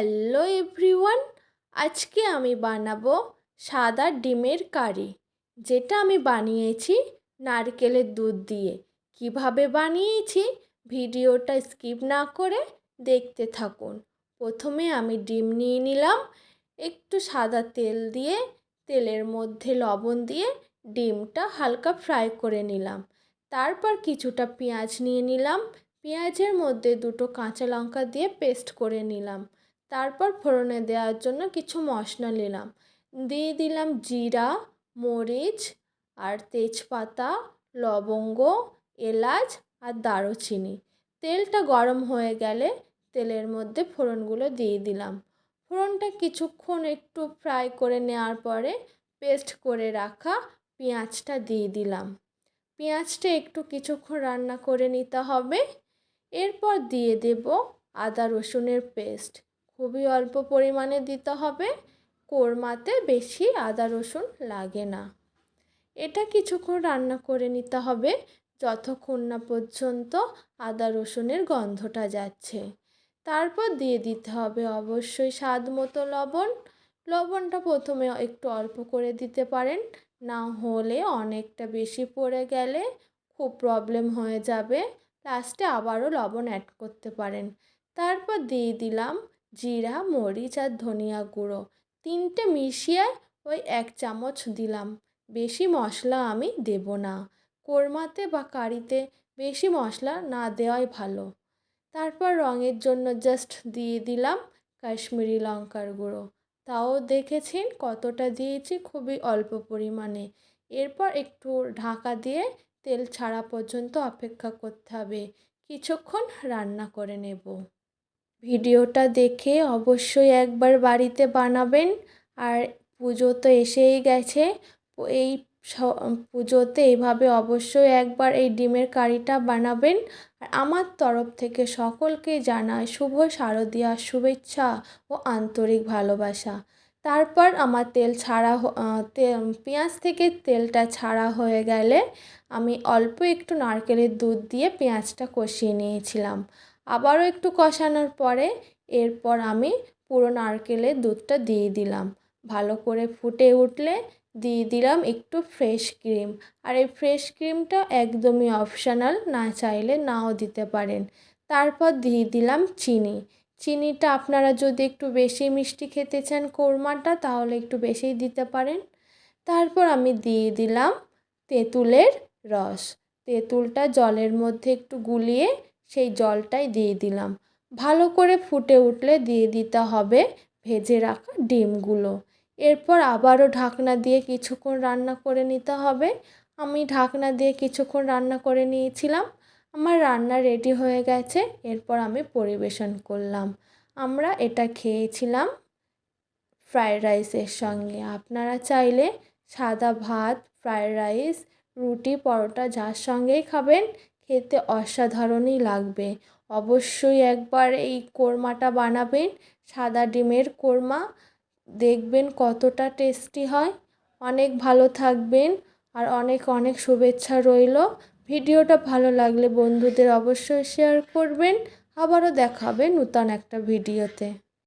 Hello everyone আজকে আমি বানাবো সাদা ডিমের কারি। যেটা আমি বানিয়েছি নারকেলের দুধ দিয়ে। কীভাবে বানিয়েছি ভিডিওটা স্কিপ না করে দেখতে থাকুন। প্রথমে আমি ডিম নিয়ে নিলাম। একটু সাদা তেল দিয়ে, তেলের মধ্যে লবণ দিয়ে ডিমটা হালকা ফ্রাই করে নিলাম। তারপর কিছুটা পেঁয়াজ নিয়ে নিলাম। পেঁয়াজের মধ্যে দুটো কাঁচা লঙ্কা দিয়ে পেস্ট করে নিলাম। তারপর ফোড়নে দেওয়ার জন্য কিছু মশলা নিলাম। দিয়ে দিলাম জিরা, মরিচ আর তেজপাতা, লবঙ্গ, এলাচ আর দারুচিনি। তেলটা গরম হয়ে গেলে তেলের মধ্যে ফোড়নগুলো দিয়ে দিলাম। ফোড়নটা কিছুক্ষণ একটু ফ্রাই করে নেওয়ার পরে পেস্ট করে রাখা পেঁয়াজটা দিয়ে দিলাম। পেঁয়াজটা একটু কিছুক্ষণ রান্না করে নিতে হবে। এরপর দিয়ে দেব আদা রসুনের পেস্ট। খুবই অল্প পরিমাণে দিতে হবে। কোরমাতে বেশি আদা, রসুন লাগে না। এটা কিছুক্ষণ রান্না করে নিতে হবে। যতক্ষণ না পর্যন্ত আদা, রসুনের গন্ধটা যাচ্ছে। তারপর দিয়ে দিতে হবে অবশ্যই স্বাদ মতো লবণ। লবণটা প্রথমে একটু অল্প করে দিতে পারেন। না হলে অনেকটা বেশি পড়ে গেলে খুব প্রবলেম হয়ে যাবে। লাস্টে আবারও লবণ অ্যাড করতে পারেন। তারপর দিয়ে দিলাম জিরা, মরিচ আর ধনিয়া গুঁড়ো। তিনটে মিশিয়ে ওই এক চামচ দিলাম। বেশি মশলা আমি দেব না। কোরমাতে বা কারিতে বেশি মশলা না দেওয়াই ভালো। তারপর রঙের জন্য জাস্ট দিয়ে দিলাম কাশ্মীরি লঙ্কার গুঁড়ো। তাও দেখেছেন কতটা দিয়েছি খুবই অল্প পরিমাণে। এরপর একটু ঢাকা দিয়ে তেল ছাড়া পর্যন্ত অপেক্ষা করতে হবে। কিছুক্ষণ রান্না করে নেব। ভিডিওটা দেখে অবশ্যই একবার বাড়িতে বানাবেন। আর পুজো তো এসেই গেছে। এই পুজোতে এইভাবে অবশ্যই একবার এই ডিমের কারিটা বানাবেন। আর আমার তরফ থেকে সকলকে জানাই শুভ শারদীয়ার শুভেচ্ছা ও আন্তরিক ভালোবাসা। তারপর আমার তেল ছাড়া পেঁয়াজ থেকে তেলটা ছাড়া হয়ে গেলে আমি অল্প একটু নারকেলের দুধ দিয়ে পেঁয়াজটা কষিয়ে নিয়েছিলাম। আবারও একটু কষানোর পরে এরপর আমি পুরো নারকেলের দুধটা দিয়ে দিলাম। ভালো করে ফুটে উঠলে দিয়ে দিলাম একটু ফ্রেশ ক্রিম। আর এই ফ্রেশ ক্রিমটা একদমই অপশানাল, না চাইলে নাও দিতে পারেন। তারপর দিয়ে দিলাম চিনি। চিনিটা আপনারা যদি একটু বেশি মিষ্টি খেতে চান কোরমাটা, তাহলে একটু বেশিই দিতে পারেন। তারপর আমি দিয়ে দিলাম তেঁতুলের রস। তেঁতুলটা জলের মধ্যে একটু গুলিয়ে সেই জলটাই দিয়ে দিলাম। ভালো করে ফুটে উঠলে দিয়ে দিতে হবে ভেজে রাখা ডিমগুলো। এরপর আবারও ঢাকনা দিয়ে কিছুক্ষণ রান্না করে নিতে হবে। আমি ঢাকনা দিয়ে কিছুক্ষণ রান্না করে নিয়েছিলাম। আমার রান্না রেডি হয়ে গেছে। এরপর আমি পরিবেশন করলাম। আমরা এটা খেয়েছিলাম ফ্রায়েড রাইসের সঙ্গে। আপনারা চাইলে সাদা ভাত, ফ্রায়েড রাইস, রুটি, পরোটা যার সঙ্গেই খাবেন। খেতে অসাধারণই লাগবে। অবশ্যই একবার এই কোরমাটা বানাবেন, সাদা ডিমের কোরমা। দেখবেন কতটা টেস্টি হয়। অনেক ভালো থাকবেন আর অনেক অনেক শুভেচ্ছা রইল। ভিডিওটা ভালো লাগলে বন্ধুদের অবশ্যই শেয়ার করবেন। আবারও দেখাবে নূতন একটা ভিডিওতে।